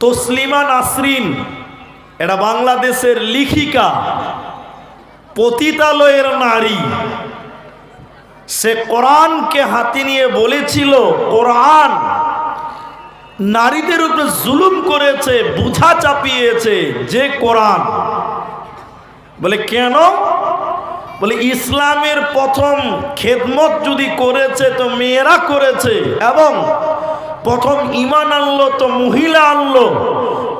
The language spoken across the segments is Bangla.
তসলিমা নাসরিন এটা বাংলাদেশের লিখিকা, পতিতালয়ের নারী। সে কোরআনকে হাতে নিয়ে বলেছিল, কোরআন নারীদের উপরে জুলুম করেছে, বুঝা চাপিয়েছে, যে কোরআন। বলে, কেন? বলে, ইসলামের প্রথম খেদমত যদি করেছে, তো মেয়েরা করেছে এবং প্রথম ইমান আনলো, তো মহিলা আনলো।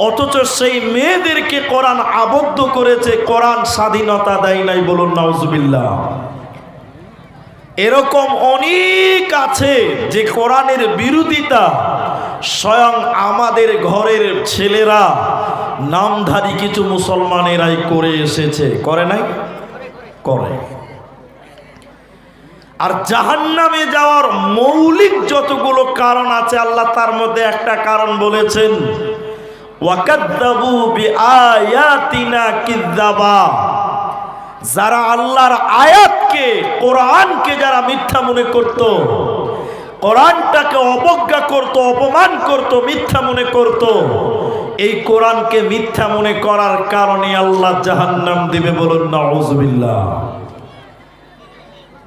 অথচ সেই মেয়েদেরকে কোরআন আবদ্ধ করেছে, কোরআন স্বাধীনতা দেয় নাই বলুন, নাউজুবিল্লাহ। এরকম অনেক আছে যে কোরআনের বিরোধিতা স্বয়ং আমাদের ঘরের ছেলেরা, নামধারী কিছু মুসলমানেরাই করে এসেছে। করে নাই? করে। আর জাহান্নামে যাওয়ার মৌলিক যতগুলো কারণ আছে, আল্লাহ তার মধ্যে একটা কারণ বলেছেন যারা আল্লাহর আয়াতকে, কোরআনকে যারা মিথ্যা মনে করত, কোরআনটাকে অবজ্ঞা করত, অপমান করত, মিথ্যা মনে করত, এই কোরআনকে মিথ্যা মনে করার কারণে আল্লাহ জাহান্নাম দিবে বলুন না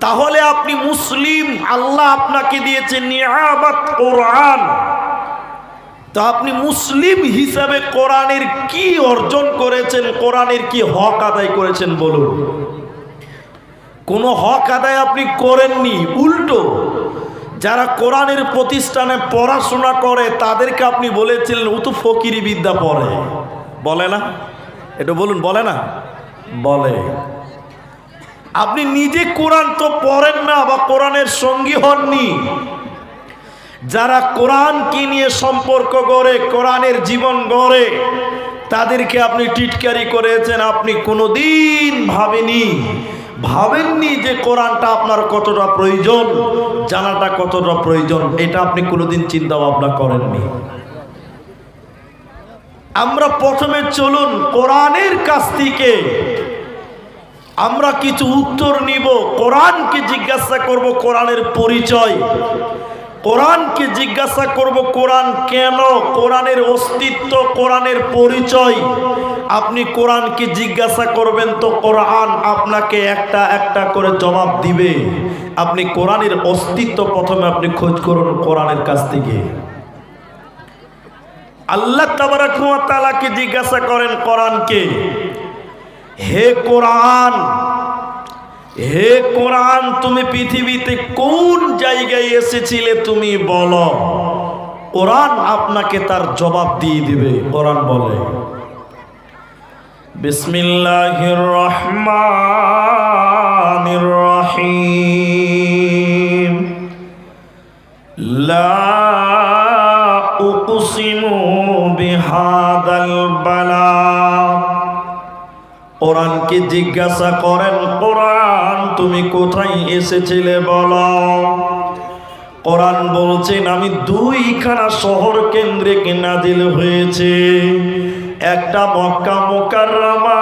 তাহলে আপনি মুসলিম, আল্লাহ আপনাকে দিয়েছে নিয়ামত কোরআন। তো আপনি মুসলিম হিসাবে কোরআনের কি অর্জন করেছেন, কোরআনের কি হক আদায় করেছেন বলুন। কোনো হক আদায় আপনি করেননি, উল্টো। যারা কোরআনের প্রতিষ্ঠানে পড়াশোনা করে, তাদেরকে আপনি বলেছিলেন, ও তো ফকিরি বিদ্যা পড়ে। বলে না? এটা বলুন, বলে না? বলে। আপনি নিজে কোরআন তো পড়েন না বা কোরআনের সঙ্গী হননি। যারা কোরআনকে নিয়ে সম্পর্ক গড়ে, কোরআনের জীবন গড়ে, তাদেরকে আপনি টিটকারি করেছেন, আপনি কোনোদিন ভাবেনি ভাবেননি যে কোরআনটা আপনার কতটা প্রয়োজন, জানাটা কতটা প্রয়োজন, এটা আপনি কোনোদিন চিন্তা ভাবনা করেননি। আমরা প্রথমে চলুন কোরআনের কাছ থেকে আমরা কিছু উত্তর নিব। কোরআনকে জিজ্ঞাসা করব কোরআনের পরিচয়। কোরআনকে জিজ্ঞাসা করব কোরআন কেন? কোরআনের অস্তিত্ব, কোরআনের পরিচয়। আপনি কোরআনকে জিজ্ঞাসা করবেন তো কোরআন আপনাকে একটা একটা করে জবাব দিবে। আপনি কোরআনের অস্তিত্ব প্রথমে আপনি খোঁজ করুন কোরআনের কাছ থেকে। আল্লাহ তাবারাকে জিজ্ঞাসা করেন কোরআনকে। হে কোরআন হে কোরআন, তুমি পৃথিবীতে কোন জায়গায় এসেছিলে তুমি বলো। কোরআন আপনাকে তার জবাব দিয়ে দিবে, কোরআন বলে। বিসমিল্লাহির রহমানির রহিম। লা উকসিমু বিহাদাল বালাদ কোরআনকে জিজ্ঞাসা করেন, কোরআন, তুমি কোথায় এসেছিলে বলো? কোরআন বলছেন আমি দুইখানা শহর কেন্দ্রে নাজিল হয়েছে। একটা মক্কা মোকাররমা,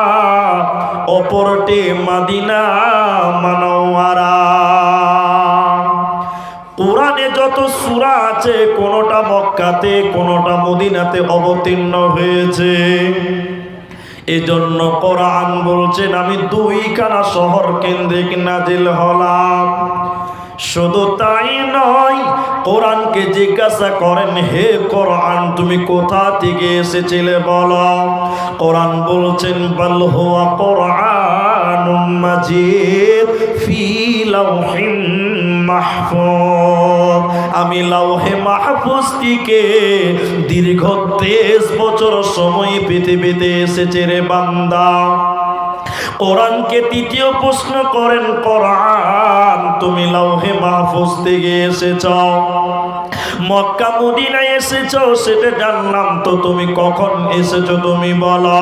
অপরটি মাদিনা মানওয়ারা কোরআনে যত সূরা আছে, কোনোটা মক্কাতে, কোনোটা মদিনাতে অবতীর্ণ হয়েছে। এজন্য কোরআন বলছেন, আমি দুইখানা শহর কেন্দ্রিক নাজিল হলাম। শুধু তাই নয়, কোরআনকে জিজ্ঞাসা করেন, হে কোরআন, তুমি কোথা থেকে এসেছিলে বলো? কোরআন বলছেন, বল হুয়া কোরআন মাজিদ ফি লাউহিম মাহফুজ। আমি লাউহে মাহফুজ থেকে দীর্ঘ তেইশ বছর সময় পৃথিবীতে এসেছে রে বান্দা। কোরআনকে তৃতীয় প্রশ্ন করেন, কোরআন, তুমি লাউহে মাহফুজ থেকে এসেছ? মক্কা মদিনায় এসেছ, সেটা জানলাম তো তুমি কখন এসেছ তুমি বলো।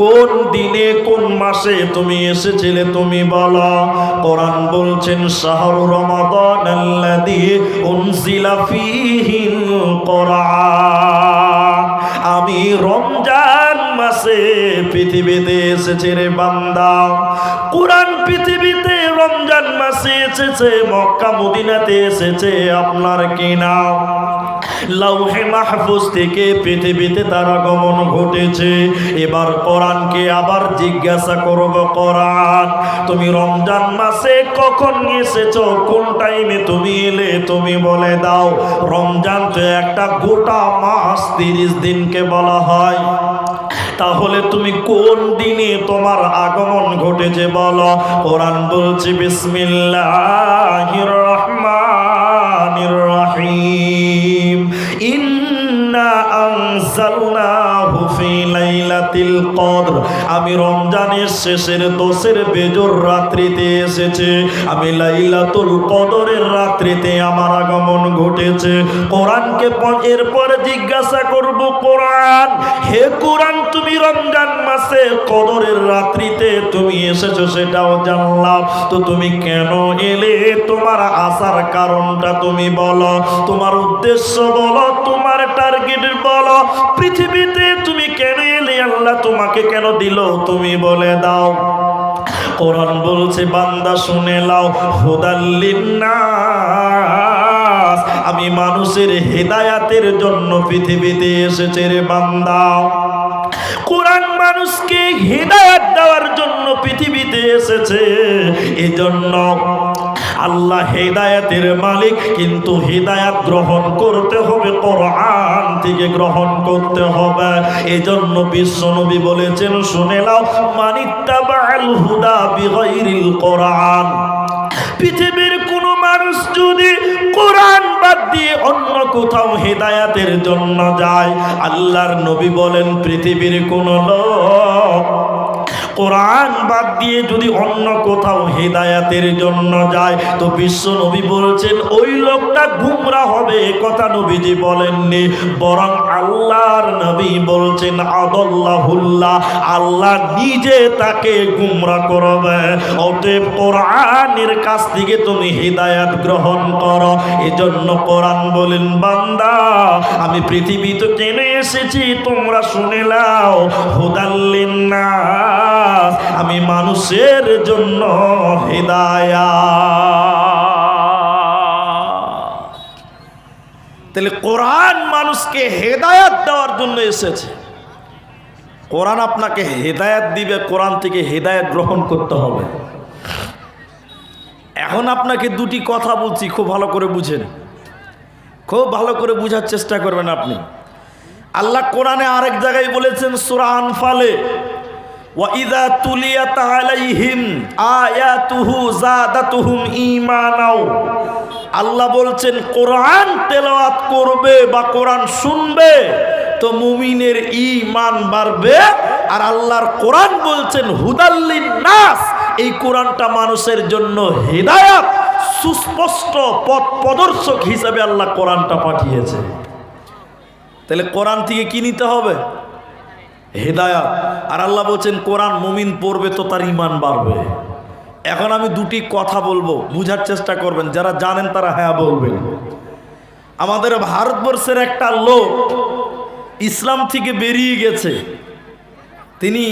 কোন দিনে, কোন মাসে তুমি এসেছিলে তুমি বলো। কোরআন বলছেন, শাহরু রমাদান আল্লাযী উনজিলা ফীহিল কোরআন। আমি রমজান মাসে পৃথিবীতে এসেছে রে বান্দা। কোরআন পৃথিবীতে রমজান মাসে এসেছে, মক্কা মদিনাতে এসেছে, আপনার কি নাম? লাউহে মাহফুজ থেকে পৃথিবীতে তার আগমন ঘটেছে। এবার কোরআনকে আবার জিজ্ঞাসা করব, কোরআন, তুমি রমজান মাসে কখন এসেছ? কোন টাইমে তুমি এলে? তুমি বলে দাও, রমজান তো একটা গোটা মাস তিরিশ দিনকে বলা হয়। তাহলে তুমি কোন দিনে তোমার আগমন ঘটেছে বলো? কোরআন বলছে, বিসমিল্লাহির রহমানির রহিম ইন্না আনজালনাহু ফি লাইলাতিল কদর। আমি রমজানের শেষের দোষের বেজর রাত্রিতে এসেছে। আমি লাইলাতুল কদরের রাত্রিতে আমার আগমন ঘটেছে। কোরআনকে এরপর জিজ্ঞাসা করব, কোরআন, হে কোরআন, তুমি রমজান মাসে কদরের রাত্রিতে তুমি এসেছ সেটাও জানলাম। তো তুমি কেন এলে? তোমার আসার কারণটা তুমি বলো। তোমার উদ্দেশ্য বলো, তোমার টার্গেট বলো। পৃথিবীতে তুমি আল্লাহ তোমাকে কেন দিল? তুমি বলে দাও। কোরআন বলছে, বান্দা শুনে লাও হুদাল্লিন্নাস আমি মানুষের হেদায়াতের জন্য পৃথিবীতে এসেছে রে বান্দা। কোরআন মানুষকে হেদায়াত দেওয়ার জন্য পৃথিবীতে এসেছে। এজন্য আল্লাহ হেদায়াতের মালিক, কিন্তু হেদায়াত গ্রহণ করতে হবে, কোরআন থেকে গ্রহণ করতে হবে। এজন্য বিশ্ব নবী বলেছেন, শুনে নাও মানিত্তাবাল হুদা বিগাইরিল কোরআন। পৃথিবীর কোন মানুষ যদি কোরআন বাদ দিয়ে অন্য কোথাও হেদায়াতের জন্য যায়, আল্লাহর নবী বলেন, পৃথিবীর কোন লোক কোরআন বাদ দিয়ে যদি অন্য কোথাও হেদায়াতের জন্য যায়, তো বিশ্ব নবী বলছেন, ওই লোকটা গুমরা হবে কথা নবীজি বলেননি। বরং আল্লাহর নবী বলছেন, আদল্লাহুল্লাহ, আল্লাহ নিজে তাকে গুমরা করবে। অতএব কোরআনের কাছ থেকে তুমি হেদায়াত গ্রহণ করো। এজন্য কোরআন বলেন, বান্দা, আমি পৃথিবী তো টেনে এসেছি, তোমরা শুনে লাও হুদাল্লিন নাস আমি মানুষের জন্য হেদায়া। তাহলে কোরআন মানুষকে হেদায়াত দেওয়ার জন্য এসেছে। কোরআন আপনাকে হেদায়াত দিবে, কোরআন থেকে হেদায়াত গ্রহণ করতে হবে। এখন আপনাকে দুটি কথা বলছি, খুব ভালো করে বুঝেন। খুব ভালো করে বুঝার চেষ্টা করবেন আপনি। আল্লাহ কোরআনে আরেক জায়গায় বলেছেন, সূরা আনফালে। ওয়াইদা তুলিয়াত আলাইহিম আয়াতুহু জাদাতুহুম ঈমানাও। আল্লাহ বলছেন, কোরআন তেলাওয়াত করবে বা কোরআন শুনবে তো মুমিনের ঈমান বাড়বে। আর আল্লাহর কোরআন বলছেন, হুদাল্লিন নাস। এই কোরআনটা মানুষের জন্য হেদায়াত, সুস্পষ্ট পথ প্রদর্শক হিসাবে আল্লাহ কোরআনটা পাঠিয়েছে। তাহলে কোরআন থেকে কি নিতে হবে? হেদায়াত। আর আল্লাহ বলছেন, কোরআন মুমিন পড়বে তো তার ইমান বাড়বে। এখন আমি দুটি কথা বলব, বুঝার চেষ্টা করবেন। যারা জানেন তারা হ্যাঁ বলবেন। আমাদের ভারতবর্ষের একটা লোক ইসলাম থেকে বেরিয়ে গেছে। তিনি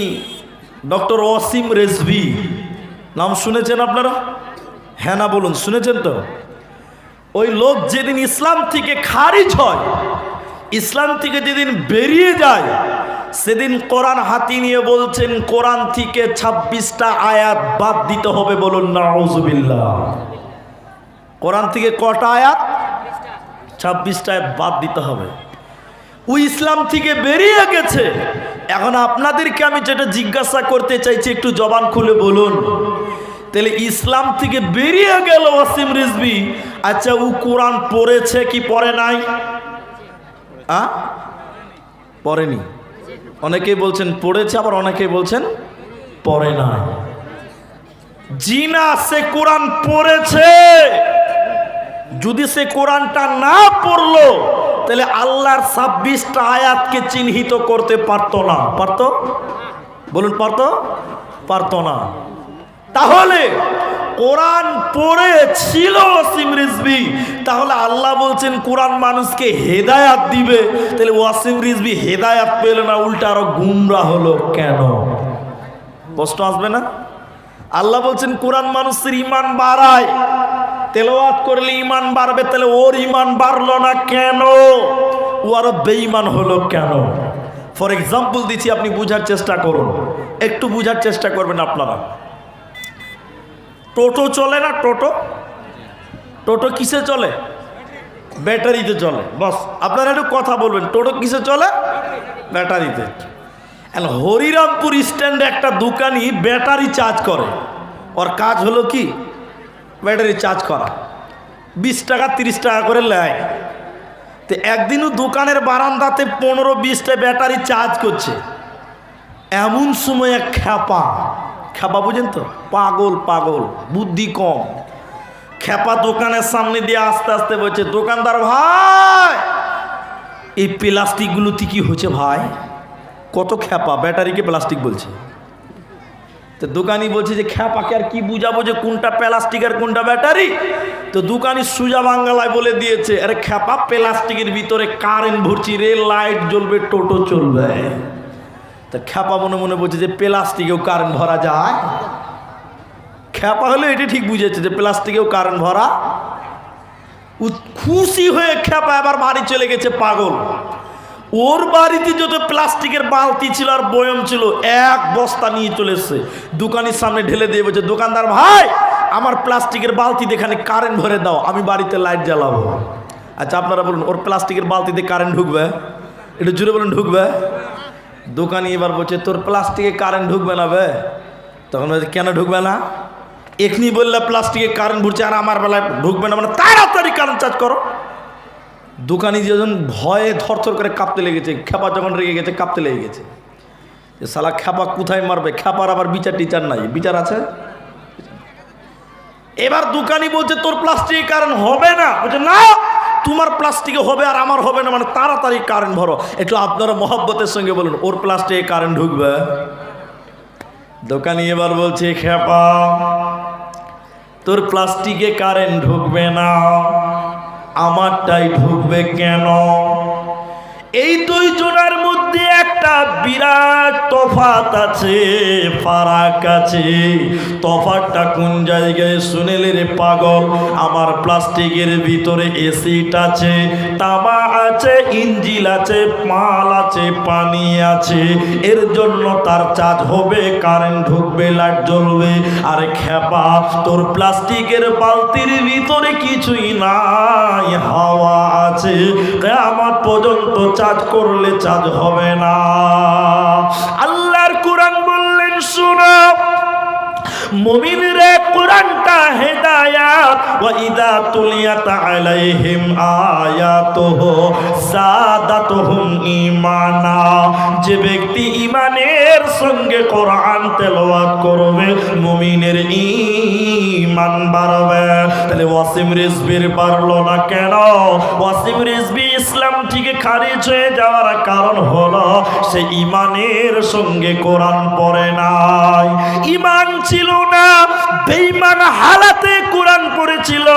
ডক্টর ওয়াসিম রেজভি। নাম শুনেছেন আপনারা? হ্যাঁ না বলুন, শুনেছেন তো? ওই লোক যেদিন ইসলাম থেকে খারিজ হয়, ইসলাম থেকে যেদিন বেরিয়ে যায় সেদিন কোরআন হাতি নিয়ে বলছেন, কোরআন থেকে ছাব্বিশটা আয়াত বাদ দিতে হবে বলুন না কোরআন থেকে কটা আয়াত? ছাব্বিশটা আয়াত বাদ দিতে হবে। ও ইসলাম থেকে বেরিয়ে গেছে। এখন আপনাদেরকে আমি যেটা জিজ্ঞাসা করতে চাইছি, একটু জবান খুলে বলুন। তাহলে ইসলাম থেকে বেরিয়ে গেল ওয়াসিম রিজবি আচ্ছা ও কোরআন পড়েছে কি পড়ে নাই? আ? পড়েনি। অনেকেই বলছেন পড়েছে, আবার অনেকেই বলছেন পড়ে না। জিনা সে কোরআন পড়েছে। যদি সে কোরআনটা না পড়ল, তাহলে আল্লাহর ছাব্বিশটা আয়াতকে চিহ্নিত করতে পারতো না। পারতো? বলুন, পারতো? পারতো না। তাহলে কোরআন পড়েছিল ওয়াসিম রিজবি তাহলে আল্লাহ বলছেন, কোরআন মানুষকে হেদায়াত দিবে। তাহলে ওয়াসিম রিজবি হেদায়াত পেল না, উল্টা আরও গুমরা হলো কেন? প্রশ্ন আসবে না? আল্লাহ বলছেন, কোরআন মানুষের ইমান বাড়ায়। তেলাওয়াত করলে ইমান বাড়বে, তাহলে ওর ইমান বাড়লো না কেন? ও আরও বেঈমান হলো কেন? ফর এক্সাম্পল দিচ্ছি, আপনি বুঝার চেষ্টা করুন। একটু বুঝার চেষ্টা করবেন আপনারা। টোটো চলে না টোটো? টোটো কিসে চলে? ব্যাটারিতে চলে। বস, আপনারা একটু কথা বলবেন। টোটো কিসে চলে? ব্যাটারিতে। হরিরামপুর স্ট্যান্ডে একটা দোকানি ব্যাটারি চার্জ করে। ওর কাজ হলো কি? ব্যাটারি চার্জ করা। বিশ টাকা, তিরিশ টাকা করে নেয়। তো একদিনও দোকানের বারান্দাতে পনেরো, বিশটা ব্যাটারি চার্জ করছে। এমন সময় এক খ্যাপা। খ্যাপা বুঝেন তো? পাগল পাগল, বুদ্ধি কম। খ্যাপা দোকানের সামনে দিয়ে আস্তে আস্তে বলছে, দোকানদার ভাই, এই প্লাস্টিকগুলোতে কি হচ্ছে ভাই? কত খ্যাপা ব্যাটারিকে প্লাস্টিক বলছে। তো দোকানি বলছে যে খ্যাপাকে আর কি বুঝাবো যে কোনটা প্লাস্টিক আর কোনটা ব্যাটারি? তো দোকানি সুজা বাঙ্গালায় বলে দিয়েছে, আরে খ্যাপা প্লাস্টিকের ভিতরে কারেন্ট ভরছি রেল লাইট জ্বলবে, টোটো চলবে। তা খ্যাপা মনে মনে বলছে যে প্লাস্টিকেও কারেন্ট ভরা যায়। খ্যাপা হলে এটি ঠিক বুঝেছে যে প্লাস্টিকেও কারেন্ট ভরা। খুশি হয়ে খ্যাপা এবার বাড়ি চলে গেছে পাগল। ওর বাড়িতে যত প্লাস্টিকের বালতি ছিল আর বয়ম ছিল, এক বস্তা নিয়ে চলে এসছে। দোকানের সামনে ঢেলে দিয়ে বলছে, দোকানদার ভাই, আমার প্লাস্টিকের বালতিতে এখানে কারেন্ট ভরে দাও, আমি বাড়িতে লাইট জ্বালাবো। আচ্ছা আপনারা বলুন, ওর প্লাস্টিকের বালতিতে কারেন্ট ঢুকবে? একটু জুড়ে বলুন, ঢুকবে? দোকানি এবার বলছে, তোর প্লাস্টিকে কারেন্ট ঢুকবে না বে। তখন বলছে, কেন ঢুকবে না? এখনি বললে প্লাস্টিকে কারেন্ট ভরছে আর আমার বেলায় ঢুকবে না। মানে তাড়াতাড়ি কারেন্ট চার্জ করো। দোকানি যখন ভয়ে থরথর করে কাঁপতে লেগেছে, খেপা যখন রেগে গেছে, কাঁপতে লেগে গেছে। যে শালা খেপা কোথায় মারবে? খেপার আবার বিচার টিচার নাই। বিচার আছে? এবার দোকানি বলছে, তোর প্লাস্টিকের কারেন্ট হবে না। বলছে, না। তোমার প্লাস্টিকে হবে আর আমার হবে না মানে তাড়াতাড়ি কারেন্ট ভরো। একটু আপনারা মহব্বতের সঙ্গে বলুন, ওর প্লাস্টিকে কারেন্ট ঢুকবে? দোকানি এবার বলছে, খেপা, তোর প্লাস্টিকে কারেন্ট ঢুকবে না, আমারটাই ঢুকবে কেন? এই দুই জনের মধ্যে একটা বিরাট তফাত আছে, ফারাক আছে। তফাতটা কোন জায়গায় শুনেলে রে পাগল? আমার প্লাস্টিকের ভিতরে এসিড আছে, তামা আছে, ইঞ্জিল আছে, মাল আছে, পানি আছে। এর জন্য তার চার্জ হবে, কারেন্ট ঢুকবে, লাইট জ্বলবে, আর খেপা, তোর প্লাস্টিকের বালতির ভিতরে কিছুই নাই, হাওয়া আছে। আমার পর্যন্ত চার্জ করলে চাঁদ হবে না। আল্লাহর কোরআন বললেন শোনো যে ব্যক্তি ঈমানের সঙ্গে কোরআন তেলাওয়াত করবে, মুমিনের ঈমান বাড়বে। তাহলে ওয়াসিম রিজবির পারল না কেন? ওয়াসিম রিজবি ইসলাম থেকে খারিজ হয়ে যাওয়ার কারণ হলো, সে ইমানের সঙ্গে কোরআন পড়ে নাই। ঈমান ছিল না বেঈমান হালাতে কোরআন পড়েছিল,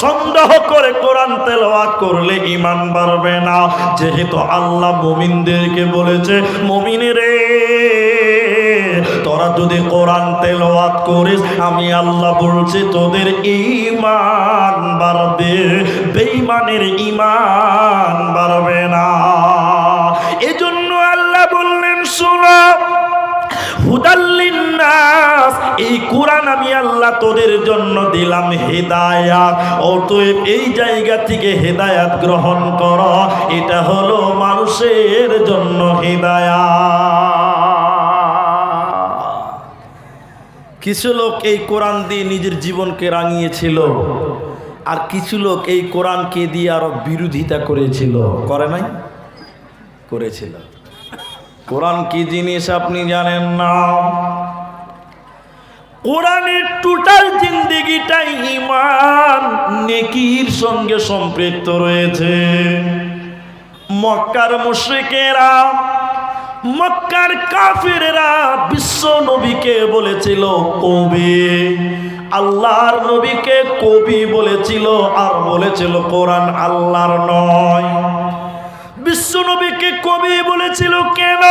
সন্দেহ করে কোরআন তেলাওয়াত করলে ঈমান বাড়বে না। যেহেতু আল্লাহ মুমিনদেরকে বলেছে, মুমিনেরে, তোরা যদি কোরআন তেলাওয়াত করিস, আমি আল্লাহ বলছি, তোদের ঈমান বাড়বে, বেঈমানের ঈমান বাড়বে না। এজন্য আল্লাহ বললেন, শোনা হুদাল্লিন্নাস, এই কোরআন আমি আল্লাহ তোদের জন্য দিলাম হেদায়াত। অতএব এই জায়গা থেকে হেদায়াত গ্রহণ কর। এটা হলো মানুষের জন্য হেদায়াত। কিছু লোক এই কোরআন দিয়ে নিজের জীবনকে রাঙিয়েছিল, আর কিছু লোক এই কোরআনকে দিয়ে আরও বিরোধিতা করেছিল। করে নাই? করেছিল। কোরআন কি জিনিস আপনি জানেন না? কোরআনের টোটাল জিন্দিগিটাই ইমান নেকির সঙ্গে সম্পৃক্ত রয়েছে। মক্কার মুশরিকেরা, মক্কার কাফিরেরা বিশ্ব নবীকে বলেছিল কবি। আল্লাহর নবীকে কবি বলেছিল আর বলেছিল কোরআন আল্লাহর নয়। বিশ্ব নবীকে কবি বলেছিল, কেন?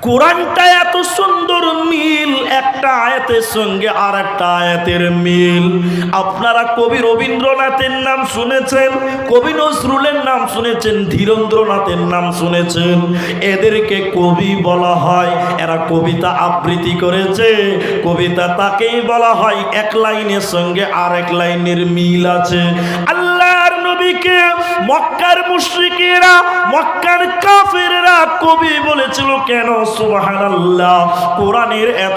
কোরআনটা এত সুন্দর মিল, একটা আয়াতের সঙ্গে আর একটা আয়াতের মিল। আপনারা কবি রবীন্দ্রনাথের নাম শুনেছেন, কবি নজরুলের নাম শুনেছেন, ধীরেন্দ্রনাথের নাম শুনেছেন। এদেরকে কবি বলা হয়, এরা কবিতা আবৃত্তি করেছে। কবিতা তাকেই বলা হয়, এক লাইনের সঙ্গে আর এক লাইনের মিল আছে। আল্লাহর নবীকে মক্কার মুশরিকেরা মক্কার কাফেররা কবি বলেছিল কেন সুবহানাল্লাহ? কোরআনের